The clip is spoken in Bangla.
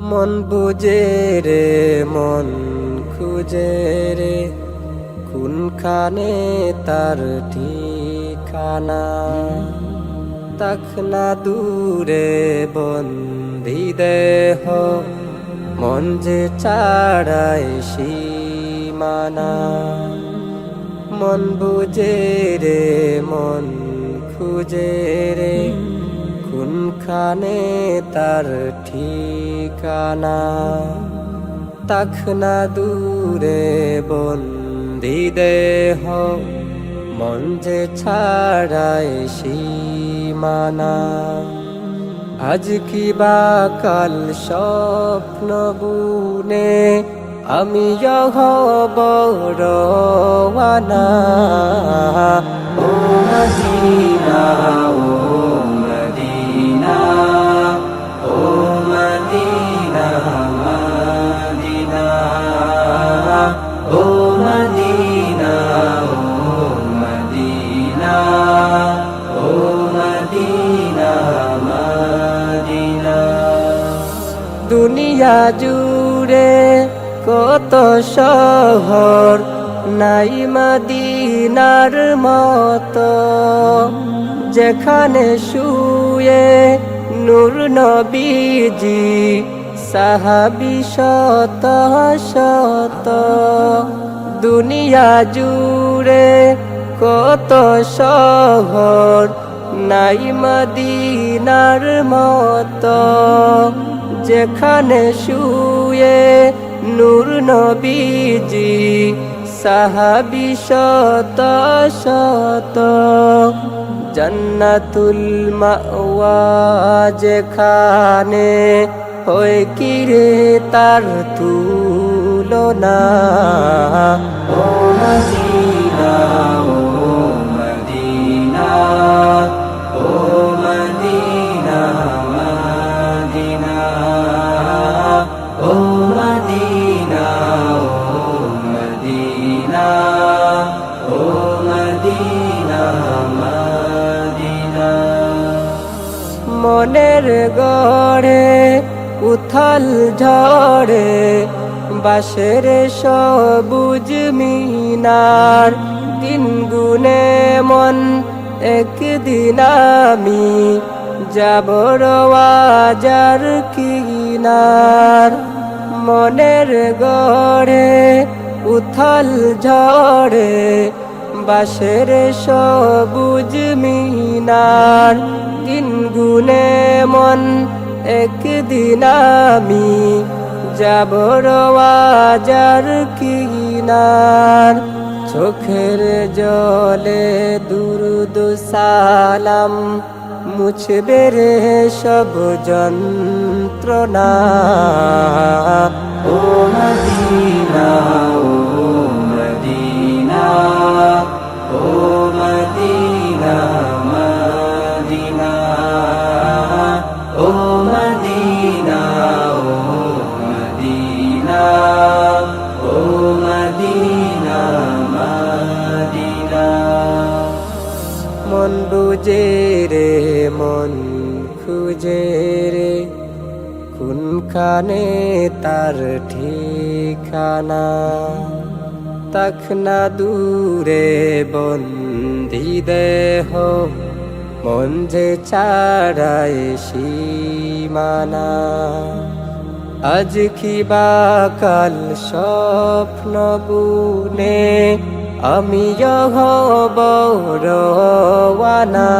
মন বুঝে রে, মন খুঁজে রে। কোনখানে তার ঠিকানা? তখনা দূরে বন্দি দেহ, মন যে চাড়ায় সীমানা। মন বুঝে রে, মন খুঁজে রে। কোনখানে তার ঠিকানা তখনা দূরে বন্দি দেহ মন যে ছাড়ায় সীমানা। আজ কি বা কাল স্বপ্ন বুনে, আমি হব রওয়ানা ও মদিনা, ও দুনিয়া জুড়ে কত শহর নাই মদিনার মতো। যেখানে শুয়ে নূর নবীজি, সাহাবি শত শত। দুনিয়া জুড়ে কত শহর নাই মদিনার মতো, যেখানে শুয়ে নূর নবীজি, সাহাবি শত শত, জন্নাতুল মাওয়া যেখানে হয় কিরে তার তুলনা? ও মদিনা মনের গড়ে, উথল ঝড়ে বাসের সবুজ মিনার। দিন গুনে মন একদিন আমি, যাব রাজার কিনার। মনের গড়ে, উথল ঝড়ে বাসের সবুজ মিনার। গুনে মন, একদিন আমি যাব রাজার কিনার। চোখের জলে দুরুদ সালাম, মুছবে রে সব যন্ত্রণা। ও মদিনা। মন বুঝে রে, মন খুঁজে রে। কোনখানে তার ঠিকানা তখনা দূরে বন্দি দেহ মন যে চাড়ায় সীমানা, আজ কি বা কাল স্বপ্ন বুনে। আমি হব রওয়ানা